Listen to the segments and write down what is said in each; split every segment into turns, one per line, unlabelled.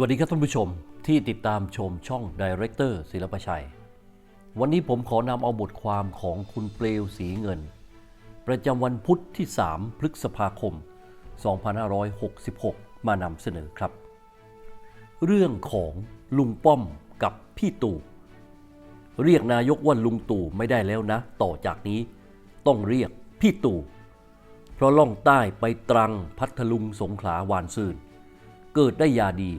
วัสดีครับท่านผู้ชมที่ติดตามชมช่องดีเรคเตอร์ศิลปชัย วันนี้ผมขอนำเอาบทความของคุณเปลวสีเงิน ประจำวันพุทธที่ 3 พฤษภาคม 2566 มานำเสนอครับ เรื่องของลุงป้อมกับพี่ตู่ เรียกนายกว่าลุงตู่ไม่ได้แล้วนะ ต่อจากนี้ต้องเรียกพี่ตู่ เพราะล่องใต้ไปตรังพัทลุงสงขลาวานซืน เกิดได้ยาดี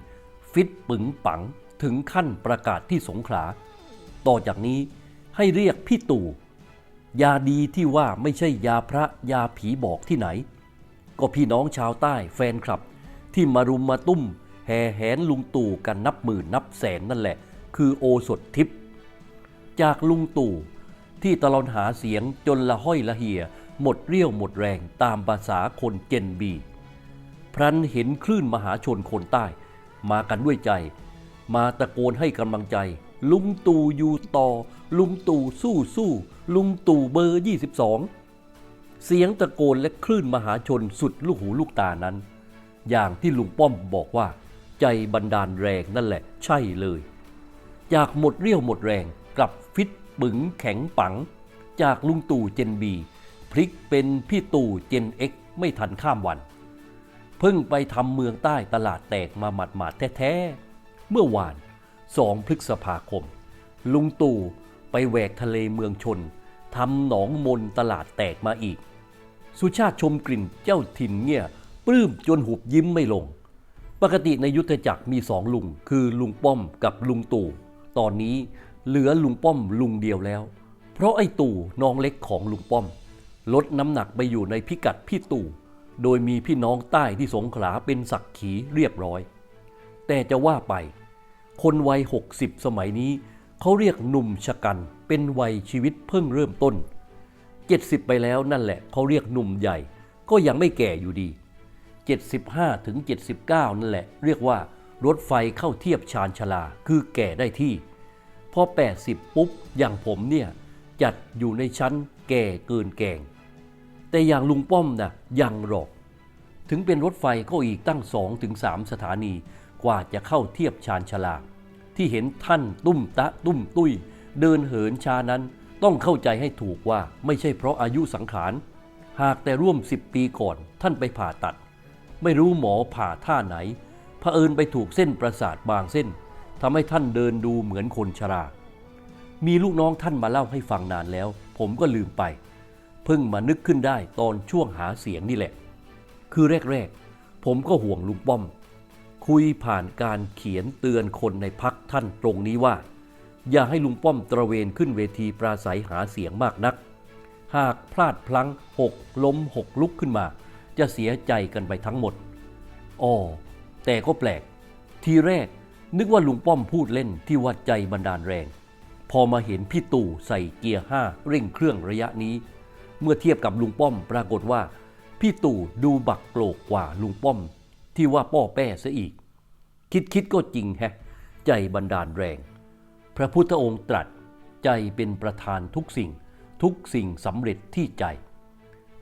ฟิตปึงปังถึงขั้นประกาศที่สงขลา ต่อจากนี้ให้เรียกพี่ตู่ ยาดีที่ว่าไม่ใช่ยาพระยาผีบอกที่ไหน ก็พี่น้องชาวใต้แฟนคลับ ที่มารุมมาตุ้ม แห่แหนลุงตู่กันนับหมื่นนับแสนนั่นแหละ คือโอสถทิพย์จากลุงตู่ที่ตลอดหาเสียงจนละห้อยละเหีย หมดเรี่ยวหมดแรงตามภาษาคนเจนบี พรันเห็นคลื่นมหาชนคนใต้ มากันด้วยใจ มาตะโกนให้กำลังใจ ลุงตู่อยู่ต่อ ลุงตู่สู้สู้ลุงตู่เบอร์ 22 เสียงตะโกนและคลื่นมหาชนสุดลูกหูลูกตานั้น อย่างที่ลุงป้อมบอกว่า ใจบันดาลแรงนั่นแหละใช่เลย จากหมดเรี่ยวหมดแรงกลับฟิตปึงแข็งปัง จากลุงตู่เจนบีพลิกเป็นพี่ตู่เจนเอ็กไม่ทันข้ามวัน เพิ่งไปทำเมืองใต้ตลาดแตกมาหมาดๆแท้ๆ เมื่อวานสองพฤษภาคม ลุงตู่ไปแหวกทะเลเมืองชนทำหนองมนตลาดแตกมาอีก สุชาติชมกลิ่นเจ้าถิ่นเนี่ยปลื้มจนหุบยิ้มไม่ลง ปกติในยุทธจักรมีสองลุง คือลุงป้อมกับลุงตู่ ตอนนี้เหลือลุงป้อมลุงเดียวแล้ว เพราะไอ้ตู่น้องเล็กของลุงป้อม ลดน้ำหนักไปอยู่ในพิกัดพี่ตู่ โดยมีพี่น้องใต้ที่สงขลาเป็นสักขีเรียบร้อย แต่จะว่าไป คนวัย 60 สมัยนี้เขาเรียกหนุ่มชะกัน เป็นวัยชีวิตเพิ่งเริ่มต้น 70 ไปแล้วนั่นแหละเขาเรียกหนุ่มใหญ่ ก็ยังไม่แก่อยู่ดี 75ถึง79 นั่นแหละ เรียกว่ารถไฟเข้าเทียบชานชลาคือแก่ได้ที่ พอ 80 ปุ๊บ อย่างผมเนี่ย จัดอยู่ในชั้นแก่เกินแก่ง แต่อย่างลุงป้อมนะ่ะยังหรอก ถึงเป็นรถไฟก็อีกตั้งสองถึงสามสถานี กว่าจะเข้าเทียบชานชลา ที่เห็นท่านตุ้มตะตุ้มตุ้ย เดินเหินชานั้นต้องเข้าใจให้ถูกว่าไม่ใช่เพราะอายุสังขาร หากแต่ร่วม 10 ปีก่อนท่านไปผ่าตัด ไม่รู้หมอผ่าท่าไหนเผอิญไปถูกเส้นประสาทบางเส้นทำให้ท่านเดินดูเหมือนคนชรา มีลูกน้องท่านมาเล่าให้ฟังนานแล้ว ผมก็ลืมไป เพิ่งมานึกขึ้นได้ตอนช่วงหาเสียงนี่แหละ คือแรกๆ ผมก็ห่วงลุงป้อม คุยผ่านการเขียนเตือนคนในพักท่านตรงนี้ว่า อย่าให้ลุงป้อมตระเวนขึ้นเวทีปราศัยหาเสียงมากนัก หากพลาดพลั้งหกล้มหกลุกขึ้นมา จะเสียใจกันไปทั้งหมดอ๋อแต่ก็แปลก ทีแรกนึกว่าลุงป้อมพูดเล่นที่ว่าใจบันดาลแรง พอมาเห็นพี่ตู่ใส่เกียร์ห้าเร่งเครื่องระยะนี้ เมื่อเทียบกับลุงป้อมปรากฏว่า พี่ตู่ดูบักโกรกกว่าลุงป้อม ที่ว่าป้อแป้ซะอีก คิดคิดก็จริงแฮะ ใจบันดาลแรง พระพุทธองค์ตรัสใจเป็นประธานทุกสิ่ง ทุกสิ่งสำเร็จที่ใจ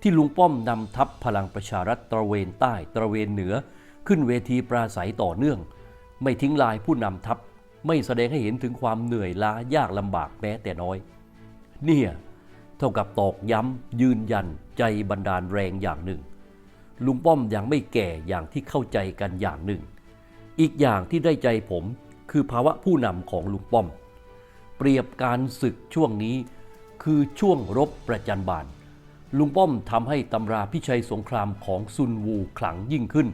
ที่ลุงป้อมนำทัพพลังประชารัฐตระเวนใต้ตระเวนเหนือ ขึ้นเวทีปราศัยต่อเนื่อง ไม่ทิ้งลายผู้นำทัพ ไม่แสดงให้เห็นถึงความเหนื่อยล้ายากลำบากแม้แต่น้อย เนี่ย เท่ากับตอกย้ำยืนยันใจบันดาลแรงอย่างหนึ่ง ลุงป้อมยังไม่แก่อย่างที่เข้าใจกันอย่างหนึ่ง อีกอย่างที่ได้ใจผมคือภาวะผู้นำของลุงป้อม เปรียบการศึกช่วงนี้คือช่วงรบประจันบานลุงป้อมทำให้ตำราพิชัยสงครามของซุนวูขลังยิ่งขึ้น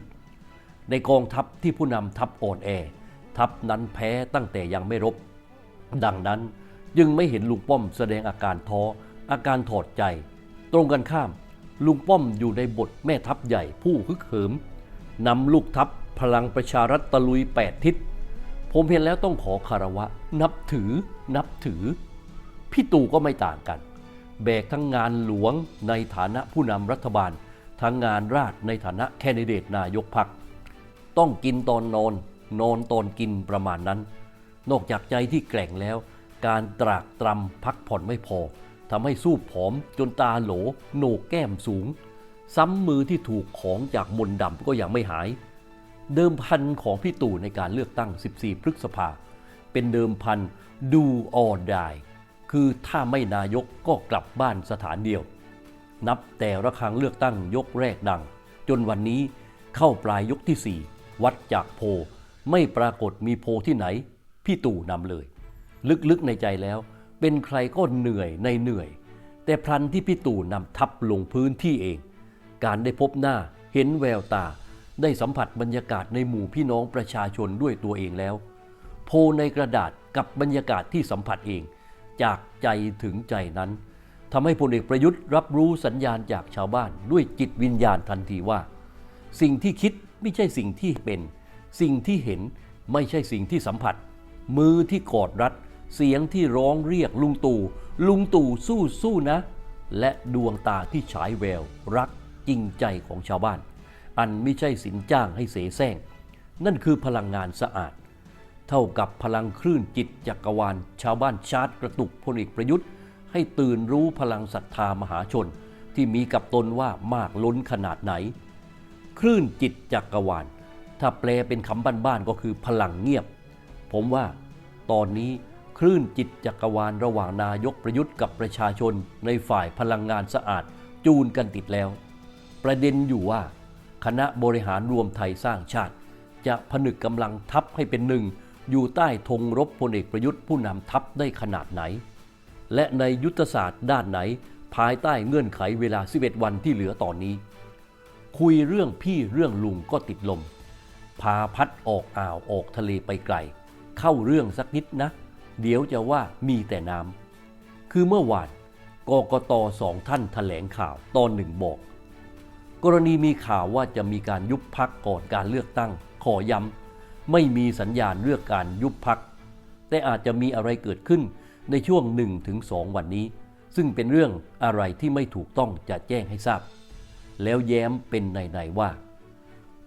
ในกองทัพที่ผู้นำทัพอ่อนแอ ทัพนั้นแพ้ตั้งแต่ยังไม่รบ ดังนั้นยังไม่เห็นลุงป้อมแสดงอาการท้อ อาการถอดใจ ตรงกันข้าม ลุงป้อมอยู่ในบทแม่ทัพใหญ่ผู้ฮึกเหิมนำลูกทัพพลังประชารัฐตะลุยแปดทิศ ผมเห็นแล้วต้องขอคารวะ นับถือ นับถือ พี่ตู่ก็ไม่ต่างกัน แบกทั้งงานหลวงในฐานะผู้นำรัฐบาล ทั้งงานราชในฐานะแคนดิเดตนายกพรรคต้องกินตอนนอน นอนตอนกินประมาณนั้น นอกจากใจที่แกร่งแล้ว การตรากตรำพักผ่อนไม่พอ ทำให้สู้ผอมจนตาโหลโหนกแก้มสูง ซ้ำมือที่ถูกของจากมนต์ดำก็ยังไม่หาย เดิมพันของพี่ตู่ในการเลือกตั้ง 14 พฤษภา เป็นเดิมพันดู or die คือถ้าไม่นายกก็กลับบ้านสถานเดียว นับแต่ระฆังเลือกตั้งยกแรกดัง จนวันนี้เข้าปลายยกที่ 4 วัดจากโพไม่ปรากฏมีโพที่ไหน พี่ตู่นำเลย ลึกๆในใจแล้ว เป็นใครก็เหนื่อยในเหนื่อย แต่พลันที่พี่ตู่นำทัพลงพื้นที่เอง การได้พบหน้าเห็นแววตา ได้สัมผัสบรรยากาศในหมู่พี่น้องประชาชนด้วยตัวเองแล้ว โพในกระดาษกับบรรยากาศที่สัมผัสเอง จากใจถึงใจนั้นทำให้พลเอกประยุทธ์รับรู้สัญญาณจากชาวบ้านด้วยจิตวิญญาณทันทีว่า สิ่งที่คิดไม่ใช่สิ่งที่เป็น สิ่งที่เห็นไม่ใช่สิ่งที่สัมผัส มือที่กอดรัด เสียงที่ร้องเรียกลุงตู่ ลุงตู่สู้สู้นะ และดวงตาที่ฉายแวว รักจริงใจของชาวบ้าน อันไม่ใช่สินจ้างให้เสแสร้ง นั่นคือพลังงานสะอาด เท่ากับพลังคลื่นจิตจักรวาล ชาวบ้านชาร์จกระตุกพลเอกประยุทธ์ ให้ตื่นรู้พลังศรัทธามหาชน ที่มีกับตนว่ามากล้นขนาดไหน คลื่นจิตจักรวาล ถ้าแปลเป็นคำบ้านๆก็คือพลังเงียบ ผมว่าตอนนี้ คลื่นจิตจักรวาลระหว่างนายกประยุทธ์กับประชาชนในฝ่ายพลังงานสะอาดจูนกันติดแล้ว ประเด็นอยู่ว่า คณะบริหารรวมไทยสร้างชาติ จะผนึกกำลังทัพให้เป็นหนึ่ง อยู่ใต้ธงรบพลเอกประยุทธ์ผู้นำทัพได้ขนาดไหน และในยุทธศาสตร์ด้านไหน ภายใต้เงื่อนไขเวลา 11 วันที่เหลือตอนนี้ คุยเรื่องพี่เรื่องลุงก็ติดลม พาพัดออกอ่าวออกทะเลไปไกล เข้าเรื่องสักนิดนะ เดี๋ยวจะว่ามีแต่น้ำ คือเมื่อวานกกตสองท่านถแถลงข่าวตอนหนึ่งบอก กรณีมีข่าวว่าจะมีการยุบพักก่อนการเลือกตั้ง ขอย้ำไม่มีสัญญาณเลือกการยุบพัก แต่อาจจะมีอะไรเกิดขึ้นในช่วง 1-2 วันนี้ ซึ่งเป็นเรื่องอะไรที่ไม่ถูกต้องจะแจ้งให้ทราบ แล้วแย้มเป็นในๆว่า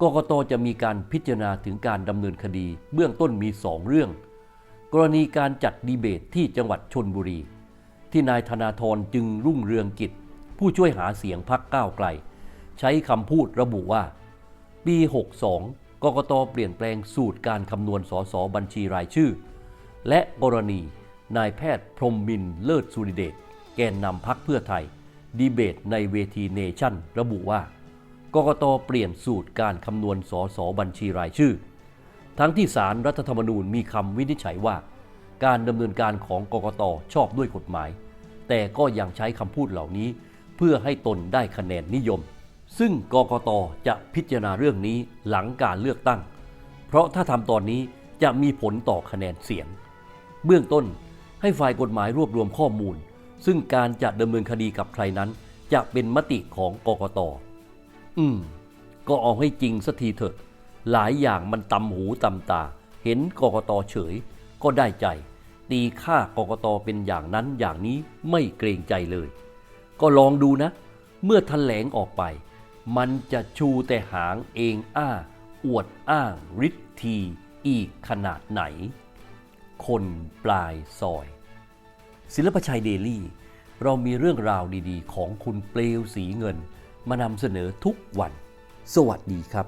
กกตจะมีการพิจารณาถึงการดำเนินคดี เบื้องต้นมีสองเรื่อง กรณีการจัดดีเบตที่จังหวัดชนบุรี ที่นายธนาธรจึงรุ่งเรืองกิจ ผู้ช่วยหาเสียงพักก้าวไกล ใช้คำพูดระบุว่า ปี 62 กกตเปลี่ยนแปลงสูตรการคำนวณสสบัญชีรายชื่อ และกรณีนายแพทย์พรมมินเลิศสุริเดชแกนนำพักเพื่อไทย ดีเบตในเวทีเนชั่น ระบุว่ากกตเปลี่ยนสูตรการคำนวณสสบัญชีรายชื่อ ทั้งที่สารรัฐธรรมนูญมีคำวินิจฉัยว่า การดำเนินการของกกตชอบด้วยกฎหมาย แต่ก็ยังใช้คำพูดเหล่านี้ เพื่อให้ตนได้คะแนนนิยม ซึ่งกกตจะพิจารณาเรื่องนี้หลังการเลือกตั้ง เพราะถ้าทำตอนนี้จะมีผลต่อคะแนนเสียง เบื้องต้นให้ฝ่ายกฎหมายรวบรวมข้อมูล ซึ่งการจะดำเนินคดีกับใครนั้น จะเป็นมติของกกต อืม ก็เอาให้จริงสักทีเถอะ หลายอย่างมันตำหูตำตา เห็นกกตเฉย ก็ได้ใจ ตีค่ากกตเป็นอย่างนั้นอย่างนี้ไม่เกรงใจเลย ก็ลองดูนะ เมื่อแถลงออกไป มันจะชูแต่หางเองอ้า อวดอ้างฤทธีอีกขนาดไหน คนปลายซอย ศิลปชัยเดลี่ เรามีเรื่องราวดีๆ ของคุณเปลวสีเงิน มานำเสนอทุกวัน สวัสดีครับ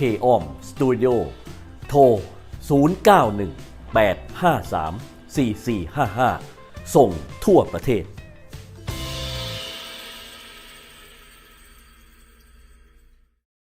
k o m Studio โทร 091 853 4455 ส่งทั่วประเทศ